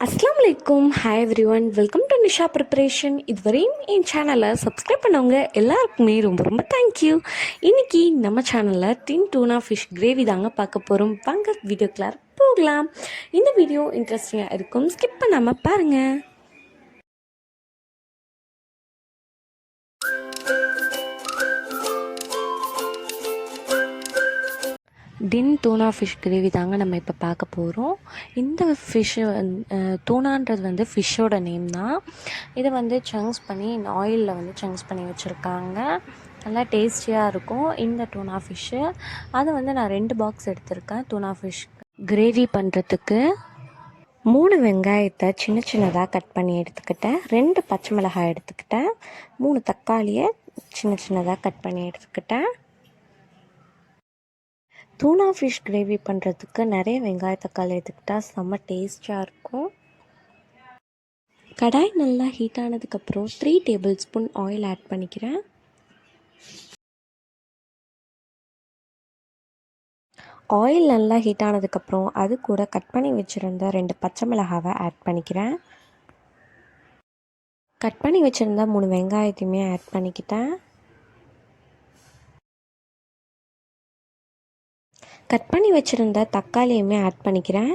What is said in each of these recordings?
அஸ்லாம் வலைக்கும் hi everyone welcome to Nisha preparation இதுவரையும் என் சேனலை சப்ஸ்கிரைப் பண்ணவங்க எல்லாருக்குமே ரொம்ப ரொம்ப தேங்க்யூ இன்னைக்கு நம்ம சேனலில் டின் டூனா ஃபிஷ் கிரேவி தாங்க பார்க்க போகிறோம் வாங்க கிளார் போகலாம். இந்த வீடியோ இன்ட்ரெஸ்டிங்காக இருக்கும். ஸ்கிப் பண்ணாமல் பாருங்கள் டின் டூனா ஃபிஷ் கிரேவி தாங்க நம்ம இப்போ பார்க்க போகிறோம் இந்த ஃபிஷ்ஷு தூணான்றது வந்து ஃபிஷ்ஷோட நேம் தான். இதை வந்து சங்க்ஸ் பண்ணி ஆயிலில் வந்து சங்க்ஸ் பண்ணி வச்சுருக்காங்க. நல்லா டேஸ்டியாக இருக்கும் இந்த டூனா ஃபிஷ்ஷு அதை வந்து நான் ரெண்டு பாக்ஸ் எடுத்திருக்கேன் டூனா ஃபிஷ் கிரேவி பண்ணுறதுக்கு மூணு வெங்காயத்தை சின்ன சின்னதாக கட் பண்ணி எடுத்துக்கிட்டேன். ரெண்டு பச்சை மிளகாய் எடுத்துக்கிட்டேன். மூணு தக்காளியை சின்ன சின்னதாக கட் பண்ணி எடுத்துக்கிட்டேன். தூனா ஃபிஷ் கிரேவி பண்ணுறதுக்கு நிறைய வெங்காய தக்காளி எடுத்துக்கிட்டால் செம்ம டேஸ்டாக இருக்கும். கடாய் நல்லா ஹீட் ஆனதுக்கப்புறம் three tablespoon oil add பண்ணிக்கிறேன். ஆயில் நல்லா ஹீட் ஆனதுக்கப்புறம் அது கூட கட் பண்ணி வச்சுருந்த ரெண்டு பச்சை மிளகாவை ஆட் பண்ணிக்கிறேன். கட் பண்ணி வச்சுருந்த மூணு வெங்காயத்தையுமே ஆட் பண்ணிக்கிட்டேன். கட் பண்ணி வச்சுருந்த தக்காளியுமே ஆட் பண்ணிக்கிறேன்.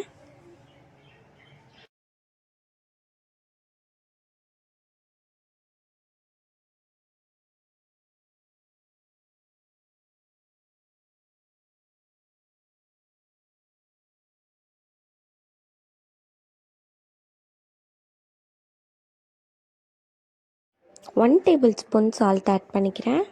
One tablespoon salt add பண்ணிக்கிறேன்.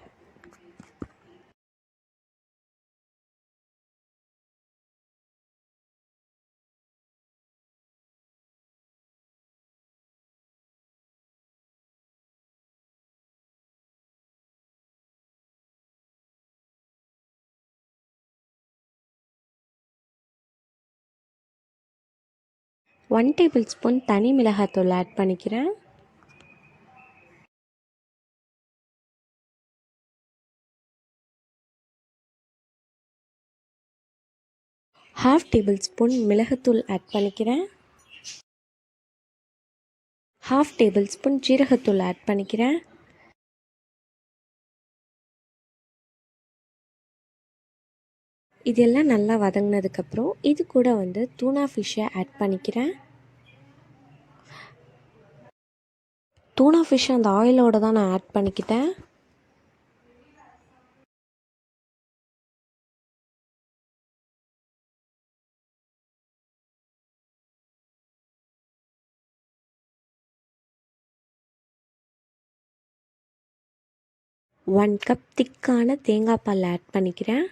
ஒன் டேபிள் ஸ்பூன் தனி மிளகாத்தூள் ஆட் பண்ணிக்கிறேன். ஹாஃப் டேபிள் ஸ்பூன் மிளகுத்தூள் ஆட் பண்ணிக்கிறேன். ஹாஃப் டேபிள் ஸ்பூன் ஜீரகத்தூள் ஆட் பண்ணிக்கிறேன். இதெல்லாம் நல்லா வதங்கினதுக்கப்புறம் இது கூட வந்து தூணா ஃபிஷ்ஷை ஆட் பண்ணிக்கிறேன். டூனா ஃபிஷ் அந்த ஆயிலோடு தான் நான் ஆட் பண்ணிக்கிட்டேன். ஒன் கப் திக்கான தேங்காய் பால் ஆட் பண்ணிக்கிறேன்.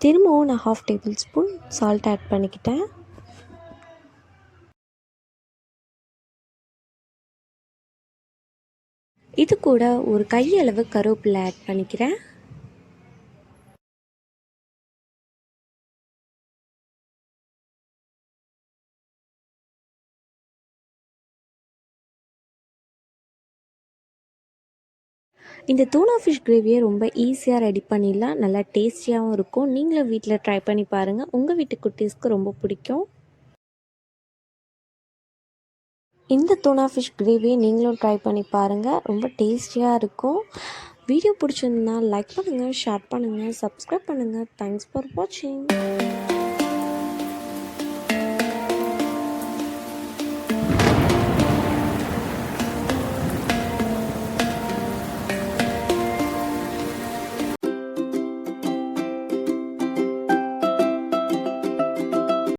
திரும்பவும் நான் half tablespoon salt add பண்ணிக்கிட்டேன். இது கூட ஒரு கையளவு கருவேப்பிலை ஆட் பண்ணிக்கிறேன். இந்த தூனா ஃபிஷ் கிரேவியை ரொம்ப ஈஸியாக ரெடி பண்ணிடலாம். நல்லா டேஸ்டியாகவும் இருக்கும். நீங்களும் வீட்டில் ட்ரை பண்ணி பாருங்கள் உங்கள் வீட்டு குட்டீஸ்க்கு ரொம்ப பிடிக்கும். இந்த தூனா ஃபிஷ் கிரேவியை நீங்களும் ட்ரை பண்ணி பாருங்கள் ரொம்ப டேஸ்டியாக இருக்கும். வீடியோ பிடிச்சிருந்தா லைக் பண்ணுங்கள் ஷேர் பண்ணுங்கள் சப்ஸ்கிரைப் பண்ணுங்கள் தேங்க்ஸ் ஃபார் வாட்சிங்